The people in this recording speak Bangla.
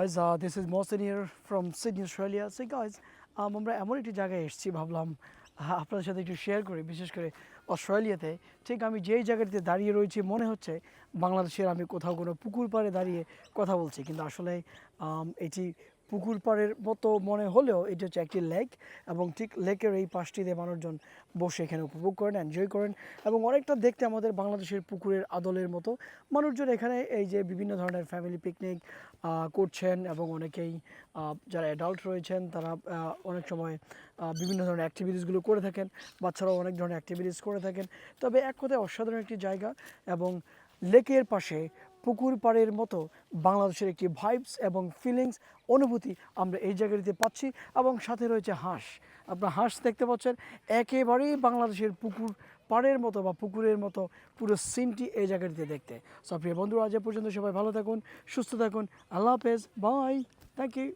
Guys, দিস ইজ is ইয়ার from Australia. So guys, um, আমরা এমন একটি জায়গায় এসেছি ভাবলাম আপনাদের সাথে একটু শেয়ার করি বিশেষ করে অস্ট্রেলিয়াতে ঠিক আমি যেই জায়গাটিতে দাঁড়িয়ে রয়েছি মনে হচ্ছে বাংলাদেশের আমি কোথাও কোনো পুকুর পাড়ে দাঁড়িয়ে কথা বলছি কিন্তু আসলে এটি পুকুর পাড়ের মতো মনে হলেও এটি হচ্ছে একটি লেক এবং ঠিক লেকের এই পাশটিতে মানুষজন বসে এখানে উপভোগ করেন এনজয় করেন এবং অনেকটা দেখতে আমাদের বাংলাদেশের পুকুরের আদলের মতো। মানুষজন এখানে এই যে বিভিন্ন ধরনের ফ্যামিলি পিকনিক করছেন এবং অনেকেই যারা অ্যাডাল্ট রয়েছেন তারা অনেক সময় বিভিন্ন ধরনের অ্যাক্টিভিটিসগুলো করে থাকেন, বাচ্চারাও অনেক ধরনের অ্যাক্টিভিটিস করে থাকেন। তবে এক কথায় অসাধারণ একটি জায়গা এবং লেকের পাশে পুকুর পাড়ের মতো বাংলাদেশের একটি ভাইবস এবং ফিলিংস অনুভূতি আমরা এই জায়গাটিতে পাচ্ছি এবং সাথে রয়েছে হাঁস। আপনার হাঁস দেখতে পাচ্ছেন, একেবারেই বাংলাদেশের পুকুর পাড়ের মতো বা পুকুরের মতো পুরো সিনটি এই জায়গাটিতে দেখতে। সব প্রিয় বন্ধুরা, আজ পর্যন্ত সবাই ভালো থাকুন, সুস্থ থাকুন, আল্লাহ হাফেজ বাই থ্যাংক ইউ